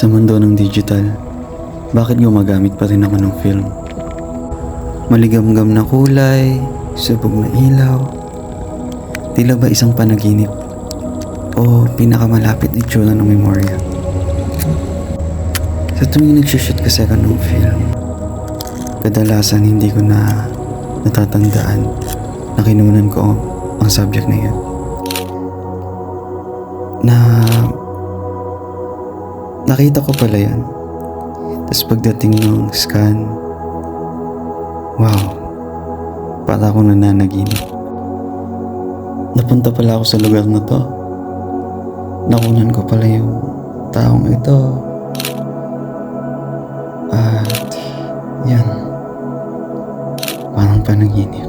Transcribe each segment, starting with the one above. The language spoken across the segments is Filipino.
Sa mundo ng digital, bakit gumagamit pa rin ako ng film? Maligamgam na kulay, subog na ilaw, tila ba isang panaginip o pinakamalapit na itsura ng memorya? Sa tuwing nagsushoot kasi ako ng film, kadalasan hindi ko na natatandaan na kinunan ko ang subject na yan. Na nakita ko pala yan. Tapos pagdating ng scan, wow, para akong nananaginip. Napunta pala ako sa lugar na to. Nakunan ko pala yung taong ito. At yan, parang panaginip.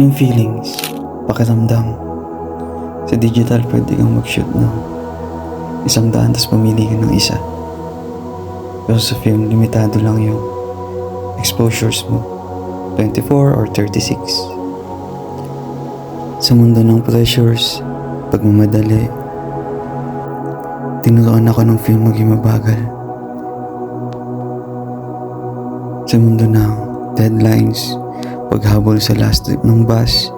Yung feelings, pakiramdam. Sa digital, pwede kang mag-shoot ng isang daan tapos pumili ka ng isa. Pero sa film, limitado lang yung exposures mo. 24 or 36. Sa mundo ng pressures, pagmamadali, tinuruan ako ng film maging mabagal. Sa mundo ng deadlines, paghabol sa last trip ng bus,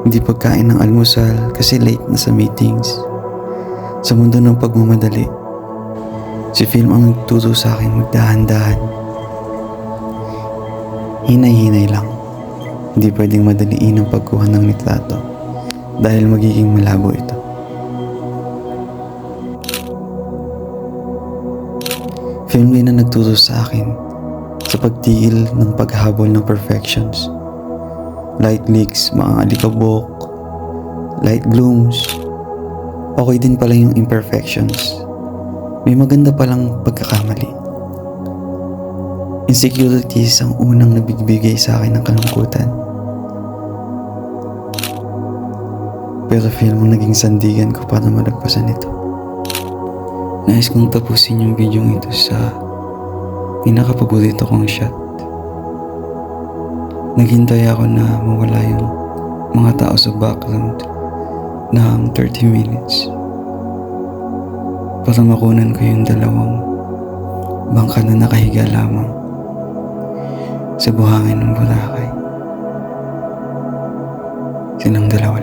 hindi pagkain ng almusal kasi late na sa meetings. Sa mundo ng pagmamadali, si film ang nagturo sa akin magdahan-dahan. Hinay-hinay lang. Hindi pwedeng madaliin ang pagkuha ng litrato dahil magiging malabo ito. Film din na nagturo sa akin sa pagtigil ng paghabol ng perfections. Light leaks, mga alikabok, light glooms. Okay din pala yung imperfections. May maganda palang pagkakamali. Insecurities ang unang nabigbigay sa akin ng kalungkutan. Pero feel mo naging sandigan ko para malagpasan ito. Nais kong tapusin yung video ito sa pinakapaborito kong shot. Naghintay ako na mawala yung mga tao sa background ng 30 minutes para makunan ko yung dalawang bangka na nakahiga lamang sa buhangin ng Boracay. Silang dalawa.